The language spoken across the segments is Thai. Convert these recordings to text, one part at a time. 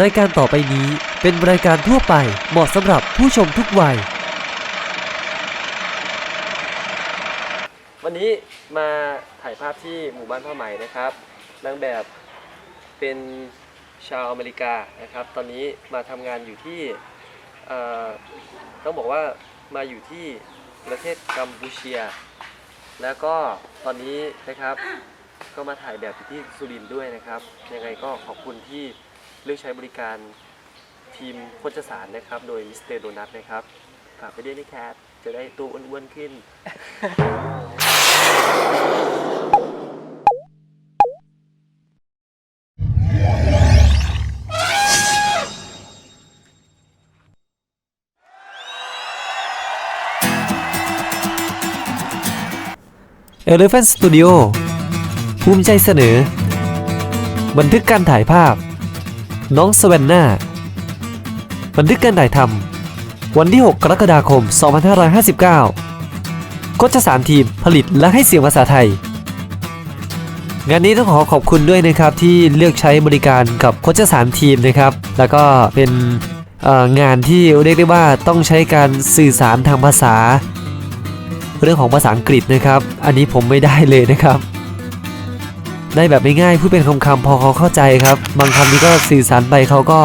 รายการต่อไปนี้เป็นรายการทั่วไปเหมาะสำหรับผู้ชมทุกวัย วันนี้มาถ่ายภาพที่หมู่บ้านผ้าไหมนะครับนางแบบเป็นชาวอเมริกานะครับ ตอนนี้มาทำงานอยู่ที่เอ่อต้องบอกว่ามาอยู่ที่ประเทศกัมพูเชีย แล้วก็ตอนนี้นะครับ ก็มาถ่ายแบบอยู่ที่สุรินทร์ด้วยนะครับ ยังไงก็ขอบคุณที่ เลือกใช้บริการทีมโคชสารนะครับ โดยมิสเตอร์โดนัทนะครับฝากไปด้วยนะครับ จะได้ตัวอ้วนๆขึ้น Elephant Studio ภูมิใจเสนอ บันทึกการถ่ายภาพ น้องสเวนนาบันทึกการถ่ายทำวันที่ 6 กรกฎาคม 2559โคชสารทีมผลิตและให้เสียงภาษาไทย งานนี้ต้องขอขอบคุณด้วยนะครับที่เลือกใช้บริการกับโคชสารทีมนะครับ แล้วก็เป็นงานที่เรียกได้ว่าต้องใช้การสื่อสารทางภาษา เรื่องของภาษาอังกฤษนะครับ อันนี้ผมไม่ได้เลยนะครับ ได้แบบไม่ง่ายพูดเป็นคำๆพอเขาเข้าใจครับ บางคำนี้ก็สื่อสารไปเขาก็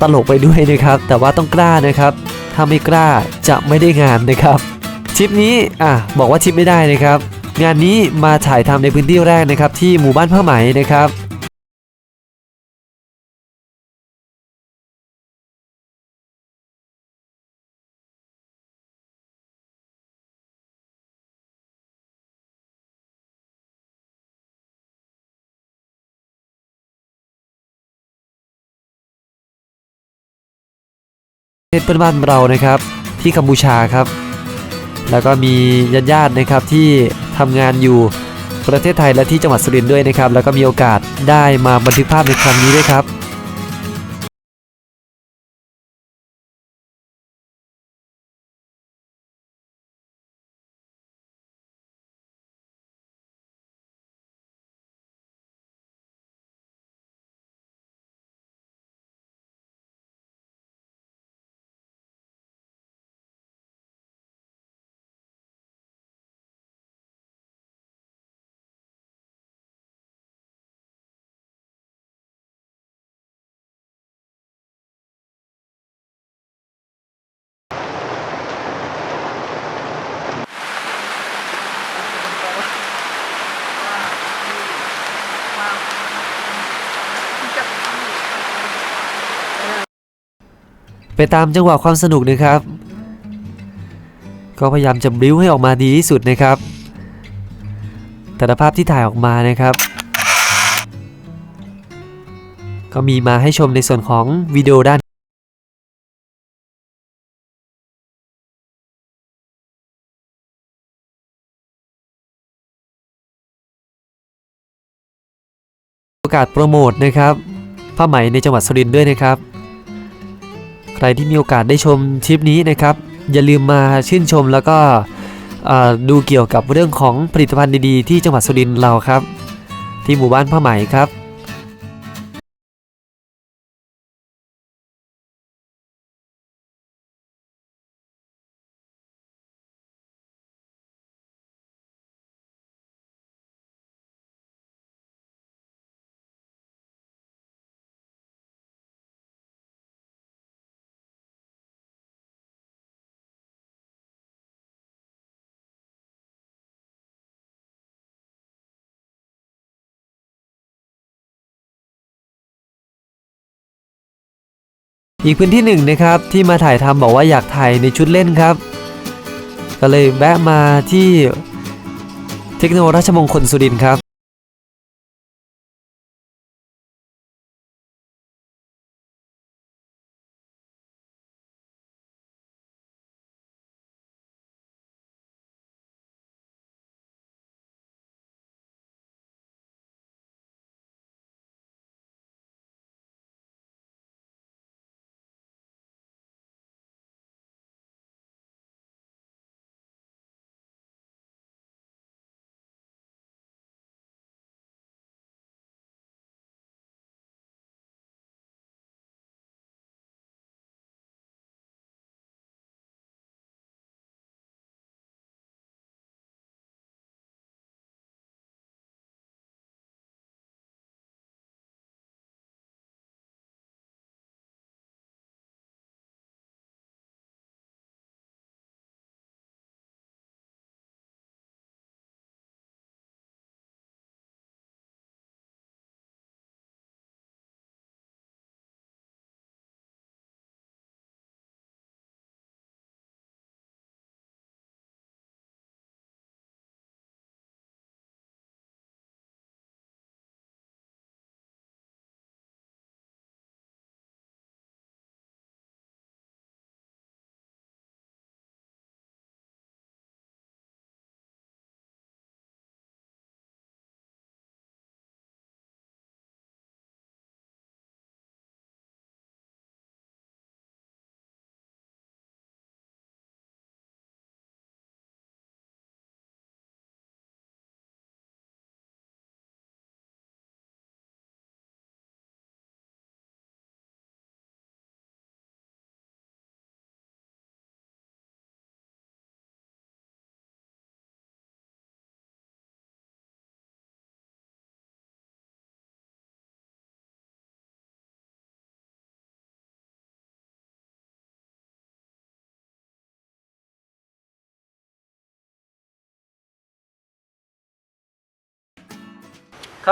ตลกไปด้วยนะครับ แต่ว่าต้องกล้านะครับ ถ้าไม่กล้าจะไม่ได้งานนะครับทริปนี้อะบอกว่าทริปไม่ได้นะครับ งานนี้มาถ่ายทำในพื้นที่แรกนะครับ ที่หมู่บ้านผ้าไหมนะครับ เทศเพื่อนบ้านเรานะครับที่กัมพูชาครับ แล้วก็มีญาติญาตินะครับที่ทำงานอยู่ประเทศไทยและที่จังหวัดสุรินทร์ด้วยนะครับ แล้วก็มีโอกาสได้มาบันทึกภาพในครั้งนี้ด้วยครับ ไปตามจังหวะความสนุกนะครับ ก็พยายามจะบิ้วให้ออกมาดีที่สุดนะครับ แต่ภาพที่ถ่ายออกมานะครับ ก็มีมาให้ชมในส่วนของวิดีโอด้านโอกาสโปรโมทนะครับผ้าไหมในจังหวัดสุรินทร์ด้วยนะครับ ใครที่มีโอกาสได้ชมทริปนี้นะครับ อย่าลืมมาชื่นชมแล้วก็ดูเกี่ยวกับเรื่องของผลิตภัณฑ์ดีๆ ที่จังหวัดสุรินทร์เราครับ ที่หมู่บ้านผ้าไหมครับ อีกพื้นที่หนึ่งนะครับที่มาถ่ายทำบอกว่าอยากถ่ายในชุดเล่นครับ ก็เลยแวะมาที่เทคโนราชมงคลสุรินทร์ครับ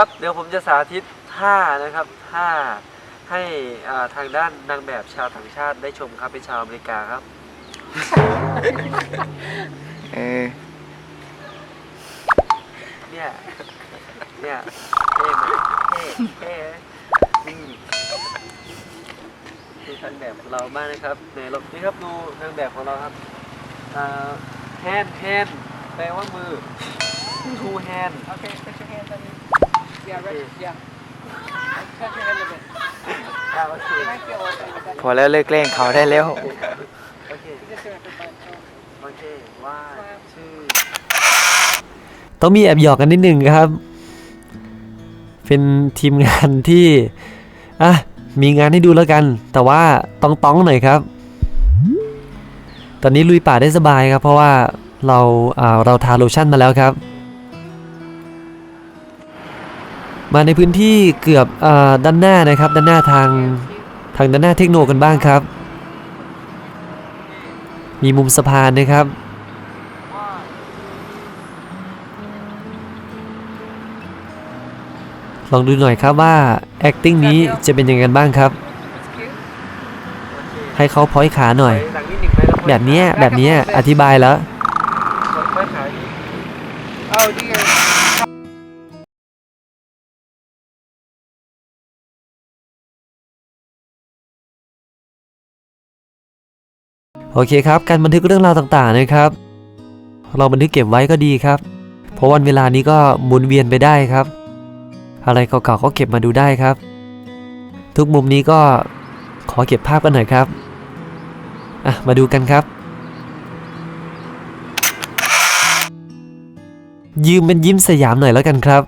ครับเดี๋ยวผมจะสาธิตท่านะครับท่าให้อ่าทางด้านนางแบบชาวต่างชาติได้ชมครับเป็นชาวอเมริกาครับเออเนี่ยเนี่ยเท่ไหมเท่เท่อืมดูนางแบบของเราบ้างนะครับไหนลองนี่ครับดูนางแบบของเราครับอ่า hand hand แปลว่ามือ two hand Yeah, right. Yeah. Touch your head a little bit. อ่าโอเค You might feel okay with that. พอแล้วเลิกเล่นเขาได้แล้วโอเค You just do it for fun. So, โอเคว่าชื่อต้องมีแอบหยอกกันนิดหนึ่งครับ เป็นทีมงานที่อะมีงานให้ดูแล้วกัน แต่ว่าต้องต้องหน่อยครับ ตอนนี้ลุยป่าได้สบายครับ เพราะว่าเราอ่าเราทาโลชั่นมาแล้วครับ มาในพื้นที่เกือบอด้านหน้านะครับ ด้านหน้าทางทางด้านหน้าเทคโนกันบ้างครับ มีมุมสะพานนะครับ ลองดูหน่อยครับว่า acting นี้จะเป็นยังไงกันบ้างครับ ให้เขาพอยขาหน่อย แบบนี้แบบนี้อธิบายแล้ว โอเคครับ การบันทึกเรื่องราวต่างๆนะครับ เราบันทึกเก็บไว้ก็ดีครับ เพราะวันเวลานี้ก็หมุนเวียนไปได้ครับ อะไรเก่าๆก็เก็บมาดูได้ครับ ทุกมุมนี้ก็ขอเก็บภาพกันหน่อยครับอะมาดูกันครับ ยืมเป็นยิ้มสยามหน่อยแล้วกันครับ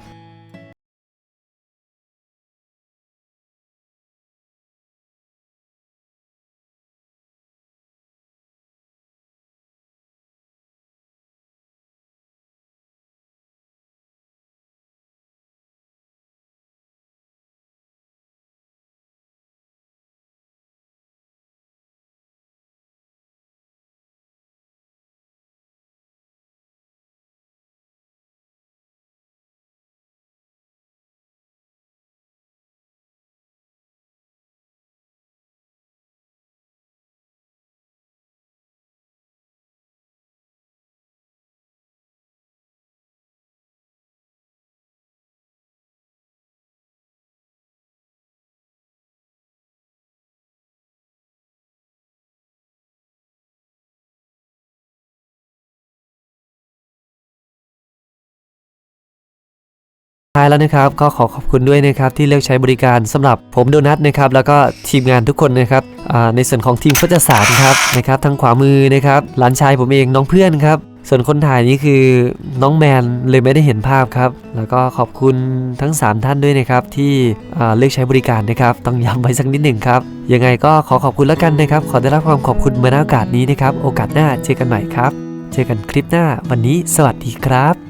ท้ายแล้วนะครับก็ขอขอบคุณด้วยนะครับที่เลือกใช้บริการสำหรับผมโดนัทนะครับแล้วก็ทีมงานทุกคนนะครับในส่วนของทีมโฆษศาสตร์ครับนะครับทางขวามือนะครับหลานชายผมเองน้องเพื่อนครับส่วนคนถ่ายนี่คือน้องแมนเลยไม่ได้เห็นภาพครับ แล้วก็ขอบคุณทั้ง 3 ท่านด้วยนะครับ ที่เลือกใช้บริการนะครับ ต้องย้ำไว้สักนิดหนึ่งครับยังไงก็ขอขอบคุณแล้วกันนะครับ ขอได้รับความขอบคุณมาณโอกาสนี้นะครับ โอกาสหน้าเจอกันใหม่ครับ เจอกันคลิปหน้าวันนี้สวัสดีครับ